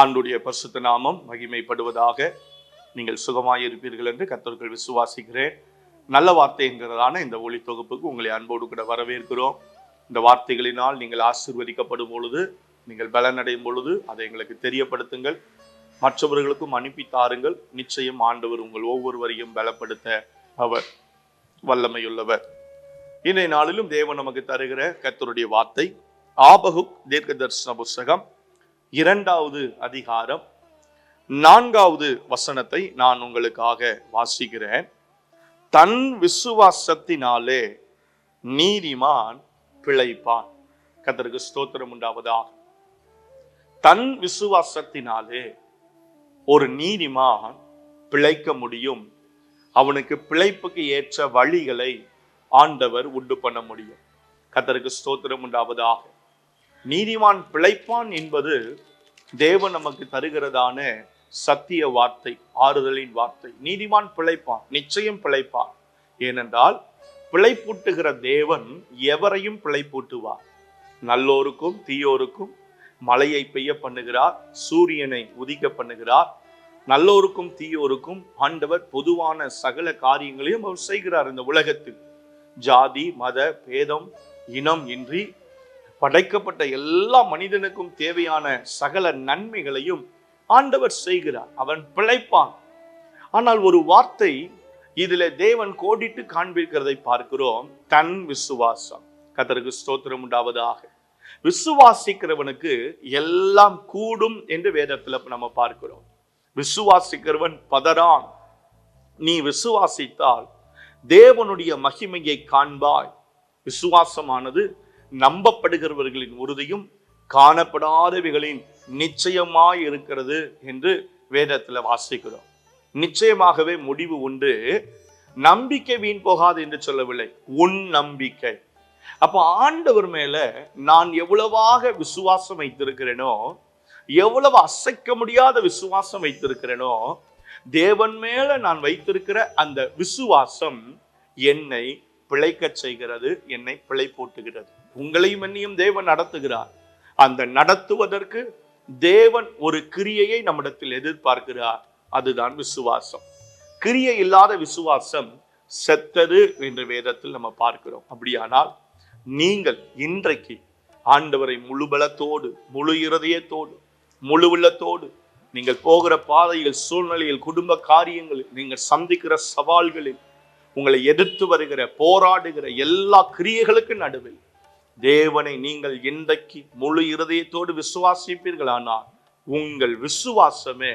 ஆண்டுடைய பரிசுத்த நாமம் மகிமைப்படுவதாக நீங்கள் சுகமாயிருப்பீர்கள் என்று கத்தர்கள் விசுவாசிக்கிறேன். நல்ல வார்த்தை என்கிறதான இந்த ஒளி தொகுப்புக்கு உங்களை அன்போடு கூட வரவேற்கிறோம். இந்த வார்த்தைகளினால் நீங்கள் ஆசீர்வதிக்கப்படும் பொழுது நீங்கள் பலனடையும் பொழுது அதை எங்களுக்கு தெரியப்படுத்துங்கள். மற்றவர்களுக்கும் அனுப்பி தாருங்கள். நிச்சயம் ஆண்டவர் உங்கள் ஒவ்வொருவரையும் பலப்படுத்த அவர் வல்லமையுள்ளவர். இன்றைய நாளிலும் தேவன் நமக்கு தருகிற கத்தருடைய வார்த்தை ஆபகு தீர்க்க தரிசன புஸ்தகம் இரண்டாவது அதிகாரம் நான்காவது வசனத்தை நான் உங்களுக்காக வாசிக்கிறேன். தன் விசுவாசத்தினாலே நீதிமான் பிழைப்பான். கத்தருக்கு ஸ்தோத்திரம் உண்டாவதாக. தன் விசுவாசத்தினாலே ஒரு நீதிமான் பிழைக்க முடியும். அவனுக்கு பிழைப்புக்கு ஏற்ற வழிகளை ஆண்டவர் உண்டு பண்ண முடியும். கத்தருக்கு ஸ்தோத்திரம் உண்டாவதாக. நீதிமான் பிழைப்பான் என்பது தேவன் நமக்கு தருகிறதான சத்திய வார்த்தை ஆறுதலின் வார்த்தை. நீதிமான் பிழைப்பான் நிச்சயம் பிழைப்பான். ஏனென்றால் பிழைப்பூட்டுகிற தேவன் எவரையும் பிழைப்பூட்டுவார். நல்லோருக்கும் தீயோருக்கும் மழையை பெய்ய பண்ணுகிறார் சூரியனை உதிக்க பண்ணுகிறார். நல்லோருக்கும் தீயோருக்கும் ஆண்டவர் பொதுவான சகல காரியங்களையும் அவர் செய்கிறார் இந்த உலகத்தில். ஜாதி மத பேதம் இனம் இன்றி படைக்கப்பட்ட எல்லா மனிதனுக்கும் தேவையான சகல நன்மைகளையும் ஆண்டவர் செய்கிறார். அவன் பிழைப்பான். ஆனால் ஒரு வார்த்தை இதுல தேவன் கோடிட்டு காண்பிக்கிறதை பார்க்கிறோம். தன் விசுவாசம். கத்தருக்கு ஸ்தோத்திரம் உண்டாவதாக. விசுவாசிக்கிறவனுக்கு எல்லாம் கூடும் என்று வேதத்துல நம்ம பார்க்கிறோம். விசுவாசிக்கிறவன் பதறான். நீ விசுவாசித்தால் தேவனுடைய மகிமையை காண்பாய். விசுவாசமானது நம்பப்படுகிறவர்களின் உறுதியும் காணப்படாதவைகளின் நிச்சயமாய் இருக்கிறது என்று வேதத்துல வாசிக்கிறோம். நிச்சயமாகவே முடிவு உண்டு. நம்பிக்கை வீண் போகாது என்று சொல்லவில்லை. உன் நம்பிக்கை. அப்ப ஆண்டவர் மேல நான் எவ்வளவாக விசுவாசம் வைத்திருக்கிறேனோ எவ்வளவு அசைக்க முடியாத விசுவாசம் வைத்திருக்கிறேனோ தேவன் மேல நான் வைத்திருக்கிற அந்த விசுவாசம் என்னை பிழைக்கச் செய்கிறது என்னை பிழை போட்டுகிறது. உங்களையும் என்னையும் தேவன் நடத்துகிறார். அந்த நடத்துவதற்கு தேவன் ஒரு கிரியையை நம்மிடத்தில் எதிர்பார்க்கிறார். அதுதான் விசுவாசம். கிரியை இல்லாத விசுவாசம் செத்தது என்ற வேதத்தில் நம்ம பார்க்கிறோம். அப்படியானால் நீங்கள் இன்றைக்கு ஆண்டவரை முழு பலத்தோடு முழு இருதயத்தோடு முழு உள்ளத்தோடு நீங்கள் போகிற பாதையில் சூழ்நிலையில் குடும்ப காரியங்களில் நீங்கள் சந்திக்கிற சவால்களில் உங்களை எதிர்த்து வருகிற போராடுகிற எல்லா கிரியைகளுக்கு நடுவில் தேவனை நீங்கள் இன்றைக்கு முழு இருதயத்தோடு விசுவாசிப்பீர்களானால் உங்கள் விசுவாசமே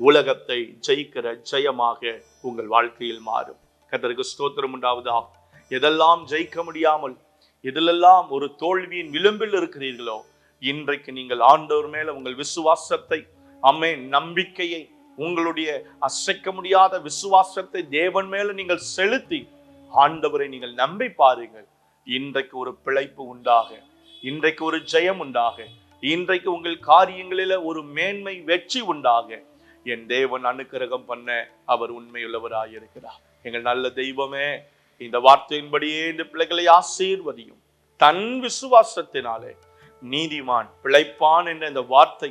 உலகத்தை ஜெயிக்கிற ஜெயமாக உங்கள் வாழ்க்கையில் மாறும். கத்தருக்கு ஸ்தோத்திரம் உண்டாவதா எதெல்லாம் ஜெயிக்க முடியாமல் எதிலெல்லாம் ஒரு தோல்வியின் விளிம்பில் இருக்கிறீர்களோ இன்றைக்கு நீங்கள் ஆண்டவர் மேல உங்கள் விசுவாசத்தை அம்மே நம்பிக்கையை உங்களுடைய அசைக்க முடியாத விசுவாசத்தை தேவன் மேல நீங்கள் செலுத்தி ஆண்டவரை நீங்கள் நம்பி பாருங்கள். இன்றைக்கு ஒரு பிழைப்பு உண்டாக இன்றைக்கு ஒரு ஜெயம் உண்டாக இன்றைக்கு உங்கள் காரியங்களில ஒரு மேன்மை வெற்றி உண்டாக. என் தேவன் அனுக்கிரகம் பண்ண அவர் உண்மையுள்ளவராய் இருக்கிறார். எங்கள் நல்ல தெய்வமே இந்த வார்த்தையின்படியே இந்த பிள்ளைகளை ஆசீர்வதியும். தன் விசுவாசத்தினாலே நீதிமான் பிழைப்பான் என்ற இந்த வார்த்தை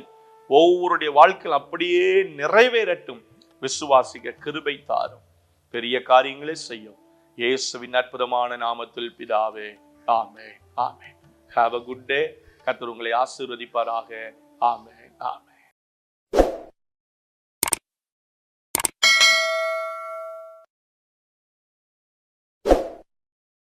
ஒவ்வொருடைய வாழ்க்கையில் அப்படியே நிறைவேறட்டும். விசுவாசிக்க கிருபை தாரும். பெரிய காரியங்களே செய்யும். இயேசுவின் அற்புதமான நாமத்தில் பிதாவே ஆமே ஆமே ஹாவ் அ குட் டே கத்தர் உங்களை ஆசீர்வதிப்பாராக. ஆமே ஆமே